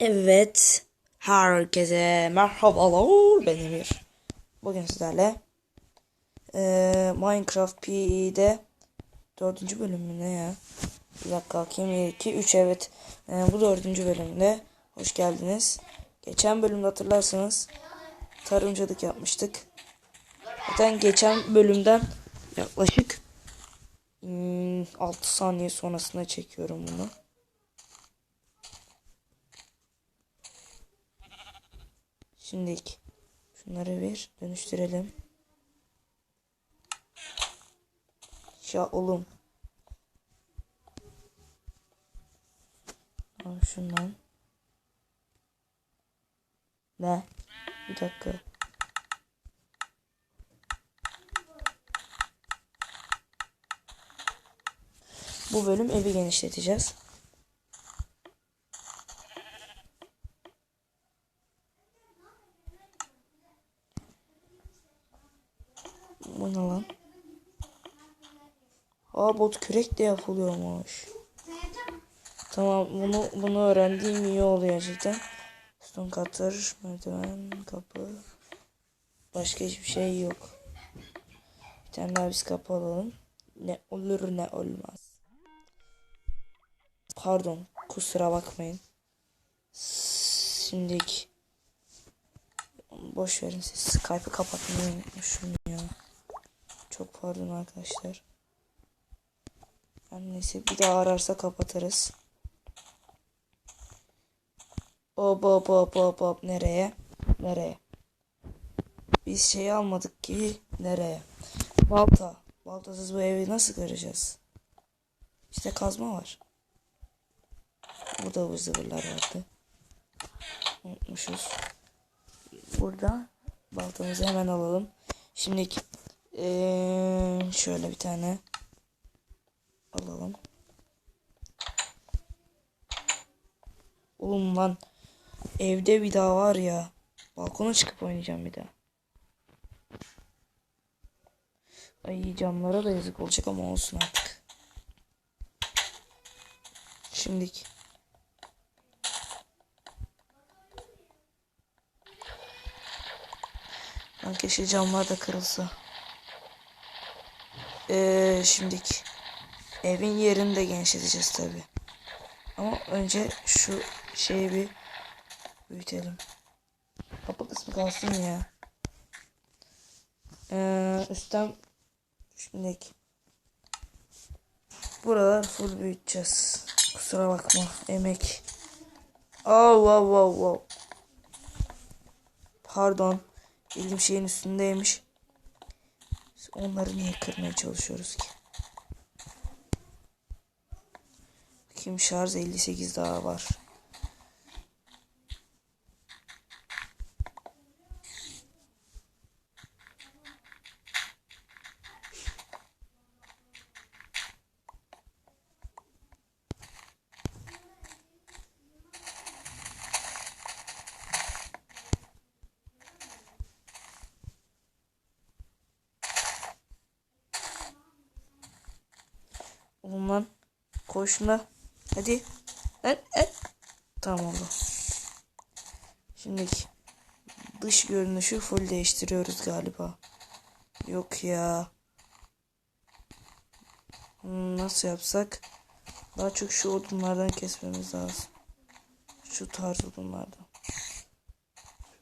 Evet. Herkese merhabalar. Ben Emir. Bugün sizlerle eee, Minecraft PE'de dördüncü bölüm mü ne ya? Bir dakika bakayım. 1, 2, 3 evet. Eee, bu dördüncü bölümde. Hoş geldiniz. Geçen bölümde hatırlarsanız tarımcılık yapmıştık. Zaten geçen bölümden yaklaşık 6 saniye sonrasına çekiyorum bunu. Şimdi şunları bir dönüştürelim. Ya oğlum. Al şundan. Ne? Bir dakika. Bu bölüm evi genişleteceğiz. Bu ne lan? Aa bot kürek de yapılıyormuş. Tamam bunu bunu öğrendiğim iyi oluyor gerçekten. Stone cutter, merdiven, kapı. Başka hiçbir şey yok. Bir tane daha biz kapı alalım. Ne olur ne olmaz. Pardon kusura bakmayın. Şimdilik boş verin siz Skype'ı kapatmayı unutmuşum ya. Çok pardon arkadaşlar. Neyse bir daha ararsa kapatırız. Hop hop hop hop hop nereye? Nereye? Biz şey almadık ki nereye? Balta. Baltasız bu evi nasıl göreceğiz? İşte kazma var. Burada ıvır zıvırlar vardı. Unutmuşuz. Burada baltamızı hemen alalım. Şimdi ee, şöyle bir tane alalım. Oğlum lan evde bir daha var ya. Balkona çıkıp oynayacağım bir daha. Ay camlara da yazık olacak ama olsun artık. Şimdilik. Lan keşke camlar da kırılsa. Ee, şimdilik. Evin yerini de genişleteceğiz tabi. Ama önce şu şeyi bir büyütelim. Kapı kısmı kalsın ya. Ee, üstten şimdilik. Buralar full büyüteceğiz. Kusura bakma. Emek. Oh, wow, wow, wow. Pardon. Elim şeyin üstündeymiş. Biz onları niye kırmaya çalışıyoruz ki? Bakayım şarj 58 daha var. Oğlum lan. Koy şuna. Hadi. Lan, lan. Tamam oldu. Şimdi dış görünüşü full değiştiriyoruz galiba. Yok ya. Hmm, nasıl yapsak? Daha çok şu odunlardan kesmemiz lazım. Şu tarz odunlardan.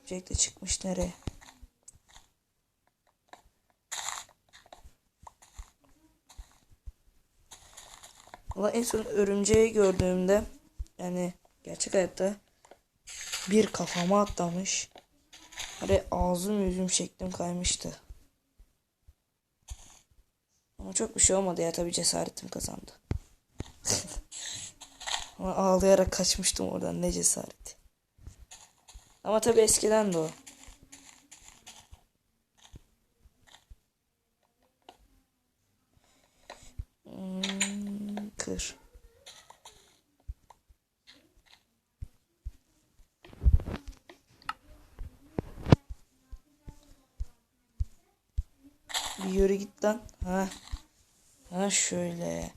Jack de çıkmış nereye? Valla en son örümceği gördüğümde yani gerçek hayatta bir kafama atlamış. Hani ağzım yüzüm şeklim kaymıştı. Ama çok bir şey olmadı ya tabi cesaretim kazandı. Ama ağlayarak kaçmıştım oradan ne cesareti. Ama tabi eskiden de o. Kır. Bir yürü git lan. Ha. Ha şöyle.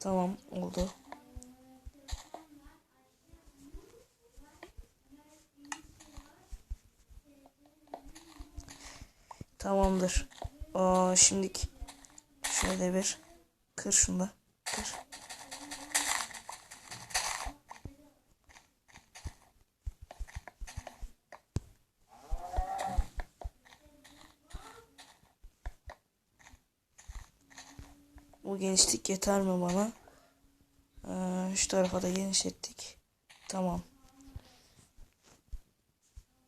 Tamam oldu. Tamamdır. Aa, şimdilik şöyle bir kır şunu da. Kır. Bu genişlik yeter mi bana? Ee, şu tarafa da genişlettik. Tamam.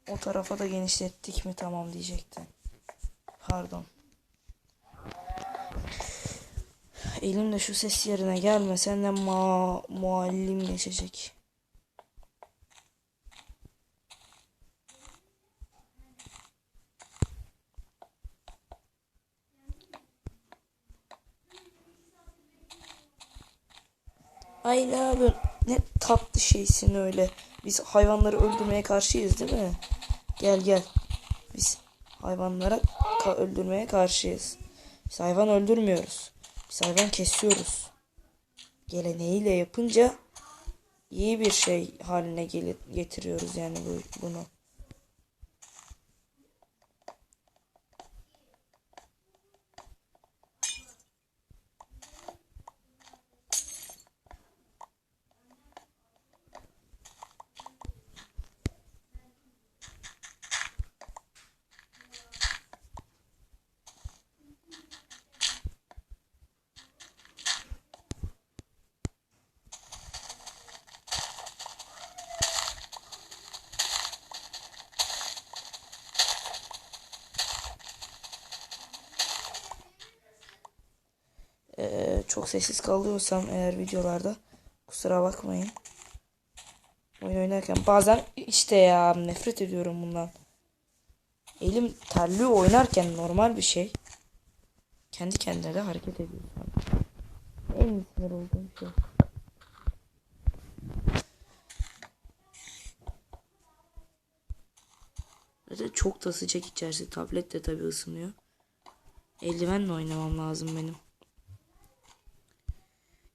O tarafa da genişlettik mi tamam diyecektim. Pardon. Elimde şu ses yerine gelme. Senden ma muallim geçecek. Ay ne yapıyorsun? Ne tatlı şeysin öyle. Biz hayvanları öldürmeye karşıyız değil mi? Gel gel. Biz hayvanlara ka- öldürmeye karşıyız. Biz hayvan öldürmüyoruz. Biz hayvan kesiyoruz. Geleneğiyle yapınca iyi bir şey haline getiriyoruz yani bu, bunu. Ee, çok sessiz kalıyorsam eğer videolarda kusura bakmayın. Oyun oynarken bazen işte ya nefret ediyorum bundan. Elim terliyor oynarken normal bir şey. Kendi kendine de hareket ediyor. En sinir olduğum şey. Zaten çok da sıcak içerisi. Tablet de tabii ısınıyor. Eldivenle oynamam lazım benim.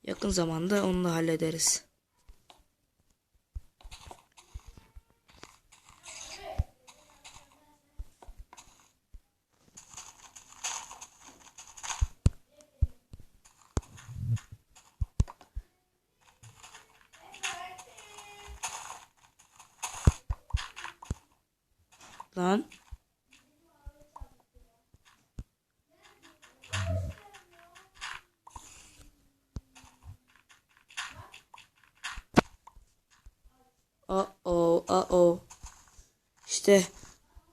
Yakın zamanda onu da hallederiz. Lan. İşte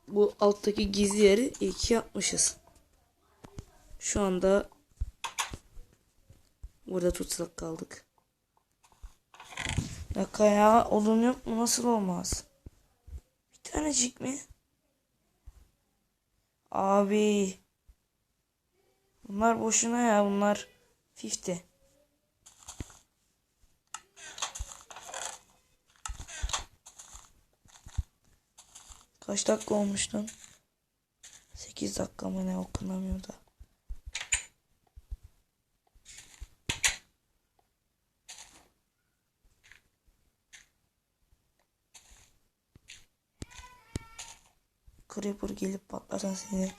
bu alttaki gizli yeri ki yapmışız. Şu anda burada tutsak kaldık. Dakika ya odun yok mu nasıl olmaz? Bir tanecik mi? Abi. Bunlar boşuna ya bunlar 50. Kaç dakika olmuş lan? 8 dakika mı ne okunamıyor da. Creeper gelip patlarsan seni.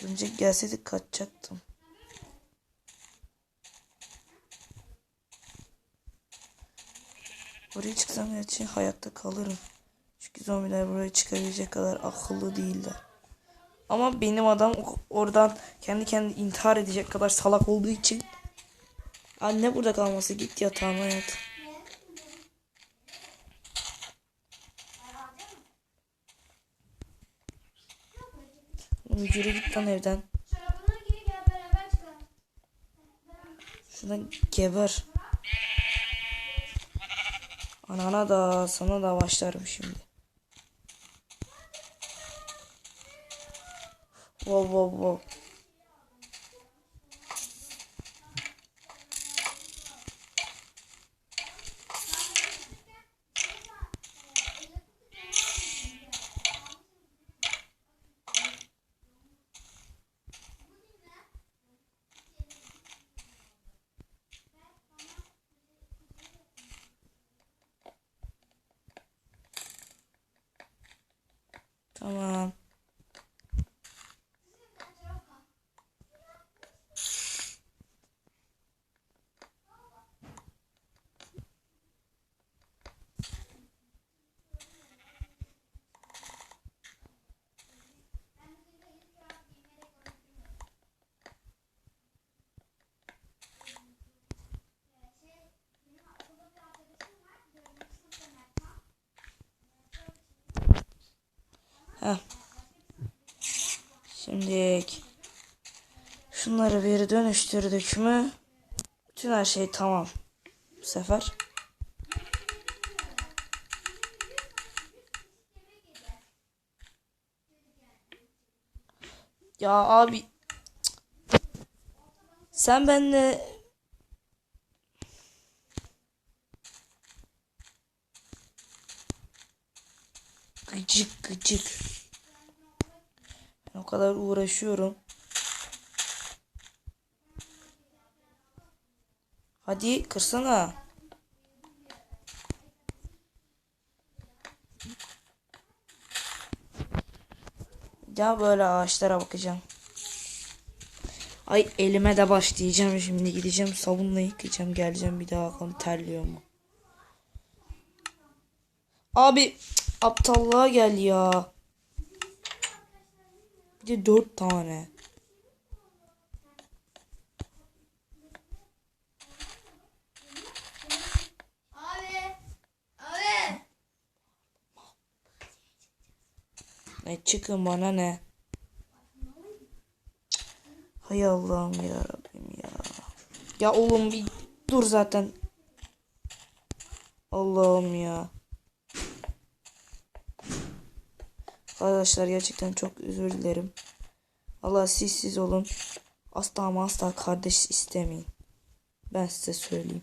Örümcek gelseydi kaçacaktım. Buraya çıksam gerçi hayatta kalırım. Çünkü zombiler buraya çıkabilecek kadar akıllı değiller. Ama benim adam oradan kendi kendine intihar edecek kadar salak olduğu için Anne burada kalması git yatağına yat. Yürü git lan evden. Şuna geber. Anana da sana da başlarım şimdi. Wow wow wow. Heh. Şimdi şunları bir dönüştürdük mü? Bütün her şey tamam. Bu sefer. Ya abi sen benle gıcık gıcık. O kadar uğraşıyorum. Hadi kırsana. Ya böyle ağaçlara bakacağım. Ay elime de başlayacağım şimdi gideceğim sabunla yıkayacağım geleceğim bir daha bakalım terliyor mu? Abi cık, aptallığa gel ya. De dört tane. Abi. Abi. Ne çıkın bana ne? Hay Allah'ım ya Rabbim ya. Ya oğlum bir dur zaten. Allah'ım ya. Arkadaşlar gerçekten çok özür dilerim. Allah siz siz olun. Asla ama asla kardeş istemeyin. Ben size söyleyeyim.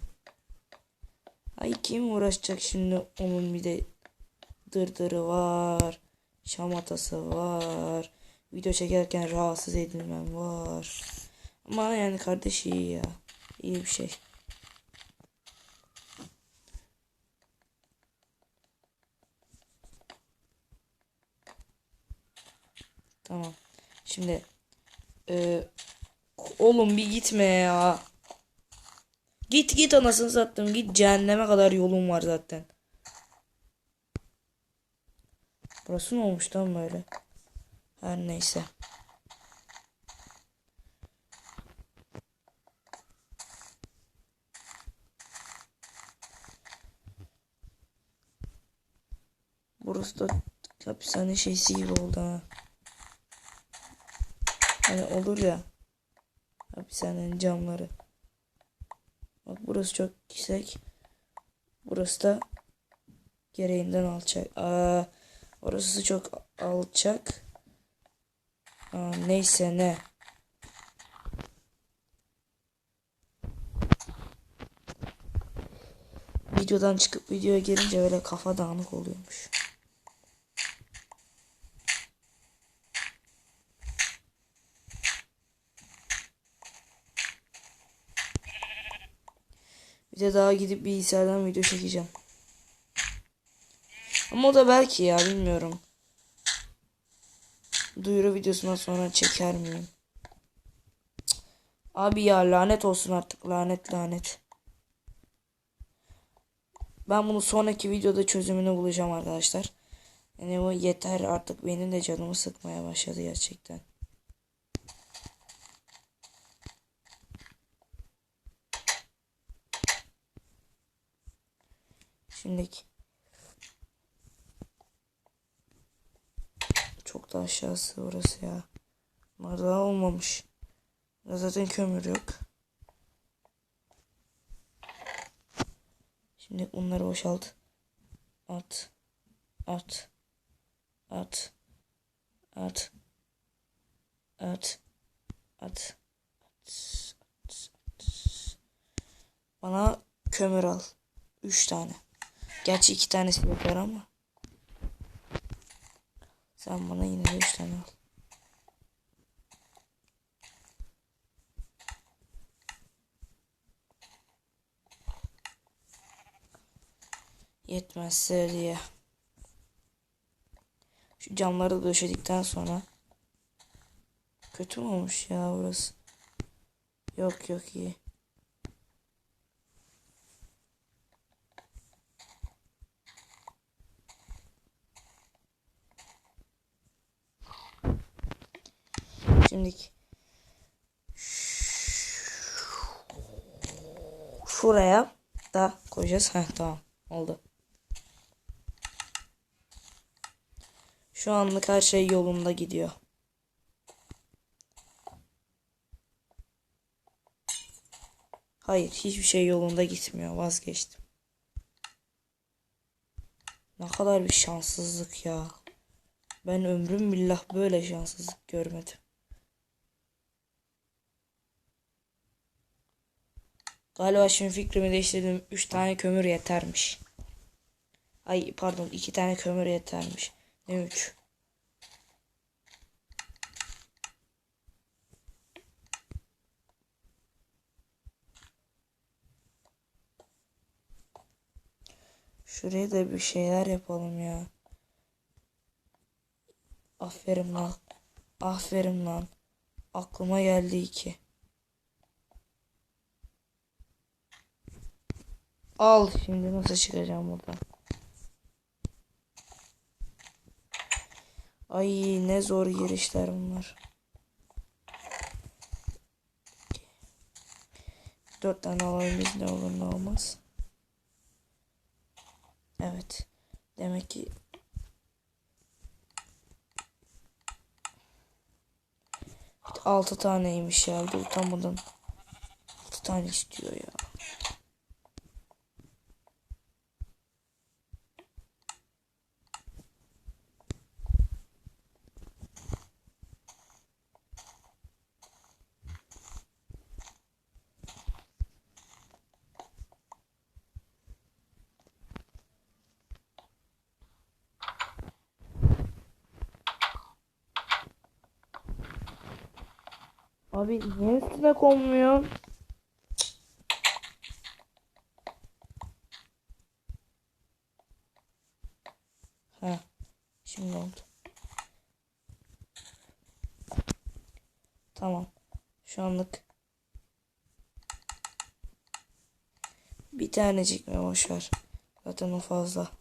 Ay kim uğraşacak şimdi onun bir de dırdırı var. Şamatası var. Video çekerken rahatsız edilmem var. Ama yani kardeş iyi ya. İyi bir şey. Tamam. Şimdi e, oğlum bir gitme ya. Git git anasını sattım. Git cehenneme kadar yolun var zaten. Burası ne olmuş lan böyle? Her neyse. Burası da hapishane şeysi gibi oldu ha. Hani olur ya. Hapishanenin camları. Bak burası çok yüksek. Burası da gereğinden alçak. Aa, orası çok alçak. Aa, neyse ne. Videodan çıkıp videoya gelince öyle kafa dağınık oluyormuş. De daha gidip bilgisayardan video çekeceğim. Ama o da belki ya bilmiyorum. Duyuru videosundan sonra çeker miyim? Abi ya lanet olsun artık lanet lanet. Ben bunu sonraki videoda çözümünü bulacağım arkadaşlar. Yani bu yeter artık benim de canımı sıkmaya başladı gerçekten. Şimdiki. Çok da aşağısı orası ya. Bunlar daha olmamış. Burada zaten kömür yok. Şimdi bunları boşalt. At. At. At. At. At. At. At. At. Bana kömür al. Üç tane. Gerçi iki tanesi yeter ama. Sen bana yine de üç tane al. Yetmezse diye. Şu camları döşedikten sonra. Kötü mü olmuş ya burası? Yok yok iyi. Şimdiki şuraya da koyacağız. Heh tamam oldu. Şu anlık her şey yolunda gidiyor. Hayır, hiçbir şey yolunda gitmiyor. Vazgeçtim. Ne kadar bir şanssızlık ya. Ben ömrüm billah böyle şanssızlık görmedim. Galiba şimdi fikrimi değiştirdim. 3 tane kömür yetermiş. Ay pardon 2 tane kömür yetermiş. Ne 3? Şuraya da bir şeyler yapalım ya. Aferin lan. Aferin lan. Aklıma geldi iki. Al şimdi nasıl çıkacağım buradan. Ay ne zor girişler bunlar. Dört tane alayım biz ne olur ne olmaz. Evet. Demek ki altı taneymiş ya. De utanmadan altı tane istiyor ya. Abi niye üstüne konmuyor? Ha, şimdi oldu. Tamam. Şu anlık bir tanecik mi boş ver. Zaten o fazla.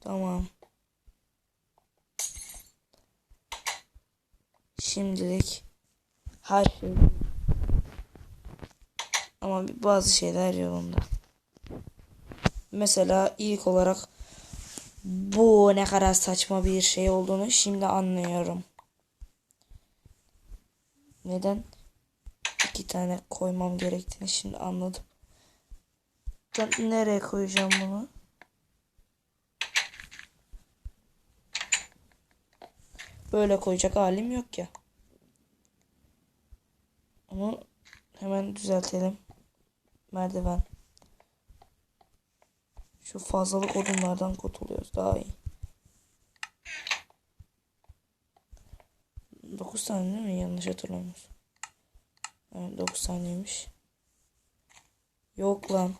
Tamam. Şimdilik her şey ama bazı şeyler yolunda. Mesela ilk olarak bu ne kadar saçma bir şey olduğunu şimdi anlıyorum. Neden iki tane koymam gerektiğini şimdi anladım. Ben nereye koyacağım bunu? Böyle koyacak halim yok ya. Onu hemen düzeltelim. Merdiven. Şu fazlalık odunlardan kurtuluyoruz. Daha iyi. 9 tane değil mi? Yanlış hatırlamıyorsam. Evet 9 taneymiş. Yok lan.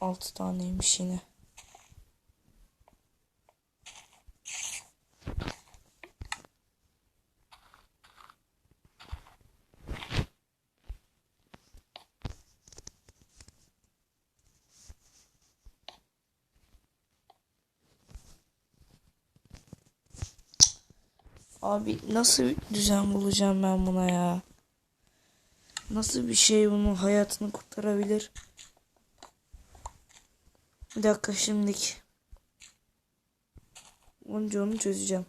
6 taneymiş yine. Abi nasıl düzen bulacağım ben buna ya? Nasıl bir şey bunun hayatını kurtarabilir? Bir dakika şimdilik. Önce onu çözeceğim.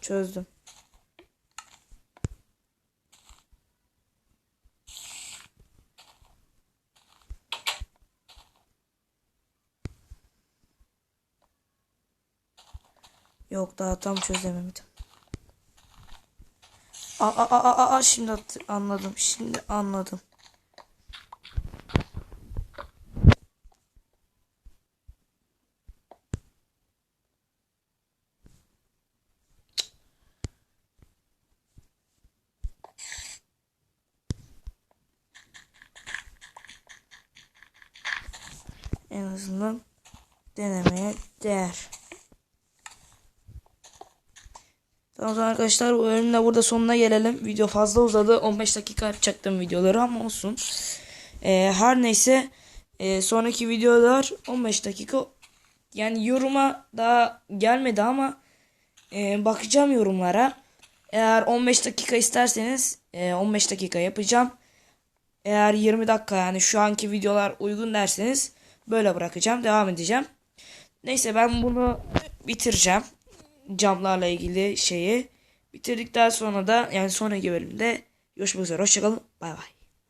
Çözdüm. Yok daha tam çözemedim. Aa, aa, aa, aa, şimdi anladım. Şimdi anladım. En azından denemeye değer. Tamam arkadaşlar bu bölümün burada sonuna gelelim. Video fazla uzadı. 15 dakika yapacaktım videoları ama olsun. Ee, her neyse e, sonraki videolar 15 dakika yani yoruma daha gelmedi ama e, bakacağım yorumlara. Eğer 15 dakika isterseniz e, 15 dakika yapacağım. Eğer 20 dakika yani şu anki videolar uygun derseniz böyle bırakacağım. Devam edeceğim. Neyse ben bunu bitireceğim. Camlarla ilgili şeyi. Bitirdikten sonra da yani sonraki bölümde görüşmek üzere. Hoşçakalın. Bay bay.